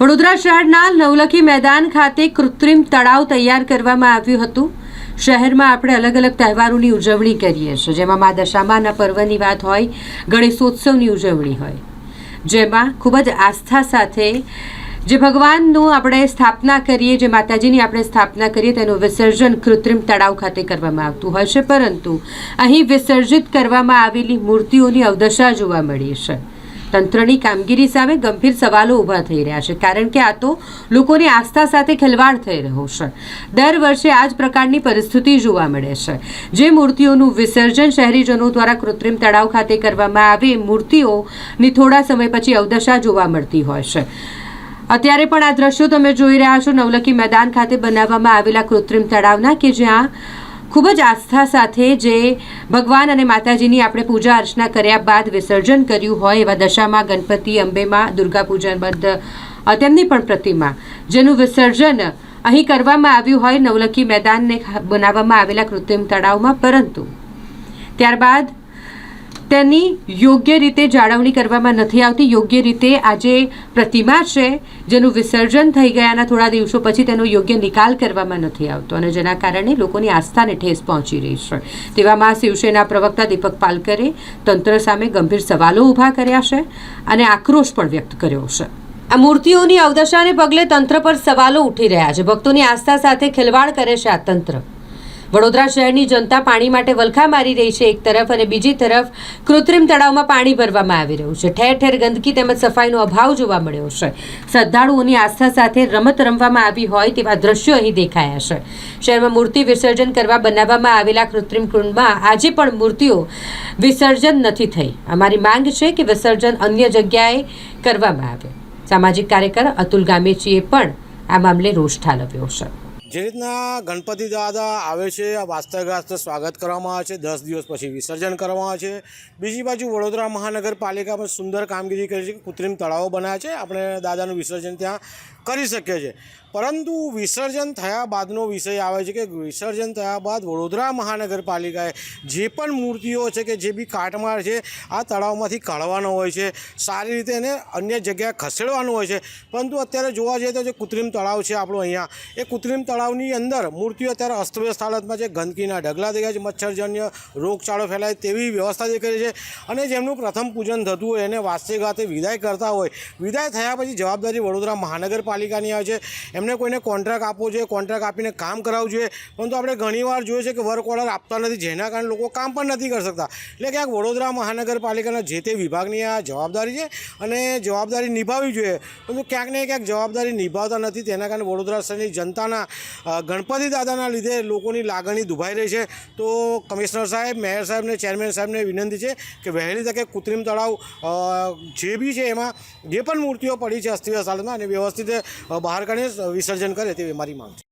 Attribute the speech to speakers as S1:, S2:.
S1: વડોદરા શહેરના નવલખી મેદાન ખાતે કૃત્રિમ તળાવ તૈયાર કરવામાં આવ્યું હતું. શહેરમાં આપણે અલગ અલગ તહેવારોની ઉજવણી કરીએ છીએ. જેમાં મા દશામાના પર્વની વાત હોય, ગણેશોત્સવની ઉજવણી હોય. જેમાં ખૂબ જ આસ્થા સાથે જે ભગવાનનું આપણે સ્થાપના કરીએ, જે માતાજીની આપણે સ્થાપના કરીએ, તેનું વિસર્જન કૃત્રિમ તળાવ ખાતે કરવામાં આવતું હોય છે. પરંતુ અહીં વિસર્જિત કરવામાં આવેલી મૂર્તિઓની અવદશા જોવા મળી છે. તંત્રની કામગીરી સામે ગંભીર સવાલો ઊભા થઈ રહ્યા છે, કારણ કે આ તો લોકોની આસ્થા સાથે ખેલવાડ થઈ રહ્યો છે. દર વર્ષે આ જ પ્રકારની પરિસ્થિતિ જોવા મળે છે. જે મૂર્તિઓનું વિસર્જન શહેરીજનો દ્વારા કૃત્રિમ તળાવ ખાતે કરવામાં આવે મૂર્તિઓની થોડા સમય પછી અવદશા જોવા મળતી હોય છે. અત્યારે પણ આ દ્રશ્યો તમે જોઈ રહ્યા છો. નવલખી મેદાન ખાતે બનાવવામાં આવેલા કૃત્રિમ તળાવના, કે જ્યાં ખૂબ જ આસ્થા સાથે જે ભગવાન અને માતાજીની આપણે પૂજા અર્ચના કર્યા બાદ વિસર્જન કર્યું હોય એવા દશામાં ગણપતિ અંબેમાં દુર્ગા પૂજન બદ્ધ તેમની પણ પ્રતિમા, જેનું વિસર્જન અહીં કરવામાં આવ્યું હોય નવલખી મેદાનને બનાવવામાં આવેલા કૃત્રિમ તળાવમાં પરંતુ ત્યારબાદ તેની યોગ્ય રીતે જાળવણી કરવામાં નથી આવતી, યોગ્ય રીતે આ જે પ્રતિમા છે જેનું વિસર્જન થઈ ગયાના થોડા દિવસો પછી તેનો યોગ્ય નિકાલ કરવામાં નથી આવતો અને જેના કારણે લોકોની આસ્થાને ઠેસ પહોંચી રહી છે. તેવામાં શિવસેના પ્રવક્તા દીપક પાલકરે તંત્ર સામે ગંભીર સવાલો ઊભા કર્યા છે અને આક્રોશ પણ વ્યક્ત કર્યો છે. આ મૂર્તિઓની અવદશાને પગલે તંત્ર પર સવાલો ઉઠી રહ્યા છે. ભક્તોની આસ્થા સાથે ખેલવાડ કરે છે આ તંત્ર. વડોદરા શહેરની જનતા પાણી માટે વલખા મારી રહી છે એક તરફ અને બીજી તરફ કૃત્રિમ તળાવમાં પાણી ભરવામાં આવી રહ્યું છે. ઠેર ઠેર ગંદકી તેમજ સફાઈનો અભાવ જોવા મળ્યો છે. શ્રદ્ધાળુઓની આસ્થા સાથે રમત રમવામાં આવી હોય તેવા દ્રશ્યો અહીં દેખાયા છે. શહેરમાં મૂર્તિ વિસર્જન કરવા બનાવવામાં આવેલા કૃત્રિમ કુંડમાં આજે પણ મૂર્તિઓ વિસર્જન નથી થઈ. અમારી માંગ છે કે વિસર્જન અન્ય જગ્યાએ કરવામાં આવે. સામાજિક કાર્યકર અતુલ ગામેચીએ પણ આ મામલે રોષ ઠાલવ્યો છે.
S2: જે રીતના ગણપતિ દાદા આવે છે, આ વાસ્તવગાસ્ત સ્વાગત કરવામાં આવે છે, દસ દિવસ પછી વિસર્જન કરવામાં આવે છે. બીજી બાજુ વડોદરા મહાનગરપાલિકા પણ સુંદર કામગીરી કરી છે કૃત્રિમ તળાવો બનાવ્યા છે. આપણે દાદાનું વિસર્જન ત્યાં કરી શકીએ છીએ. પરંતુ વિસર્જન થયા બાદનો વિષય આવે છે કે વિસર્જન થયા બાદ વડોદરા મહાનગરપાલિકાએ જે પણ મૂર્તિઓ છે કે જે બી કાટમાળ છે, આ તળાવમાંથી કાઢવાનો હોય છે. સારી રીતે એને અન્ય જગ્યાએ ખસેડવાનું હોય છે. પરંતુ અત્યારે જોવા જઈએ તો જે કૃત્રિમ તળાવ છે આપણું અહીંયા, એ કૃત્રિમ તળાવની અંદર મૂર્તિઓ અત્યારે અસ્તવ્યસ્ત હાલતમાં છે. ગંદકીના ઢગલા દેખાય છે, મચ્છરજન્ય રોગચાળો ફેલાય તેવી વ્યવસ્થા દેખાય છે. અને જેમનું પ્રથમ પૂજન થતું હોય એને વાસ્તવિકાતે વિદાય કરતા હોય. વિદાય થયા પછી જવાબદારી વડોદરા મહાનગરપાલિકાની આવે છે. એમને કોઈને કોન્ટ્રાક્ટ આપવો જોઈએ કોન્ટ્રાક્ટ આપીને કામ કરાવવું જોઈએ. પરંતુ આપણે ઘણીવાર જોઈએ છે કે વર્ક ઓર્ડર આપતા નથી, જેના કારણે લોકો કામ પણ નથી કરી શકતા. એટલે ક્યાંક વડોદરા મહાનગરપાલિકાના જે તે વિભાગની આ જવાબદારી છે અને જવાબદારી નિભાવવી જોઈએ. પરંતુ ક્યાંક ને ક્યાંક જવાબદારી નિભાવતા નથી. તેના કારણે વડોદરા શહેરની જનતાના ગણપતિ દાદાના લીધે લોકોની લાગણી દુભાઈ રહી છે. તો કમિશનર સાહેબ, મેયર સાહેબને ચેરમેન સાહેબને વિનંતી છે કે વહેલી તકે કૃત્રિમ તળાવ જે બી છે એમાં, જે પણ મૂર્તિઓ પડી છે અસ્થિવ્યસ્ત હાલતમાં અને વ્યવસ્થિત બહાર કાઢીને વિસર્જન કરે તેવી મારી માંગ છે.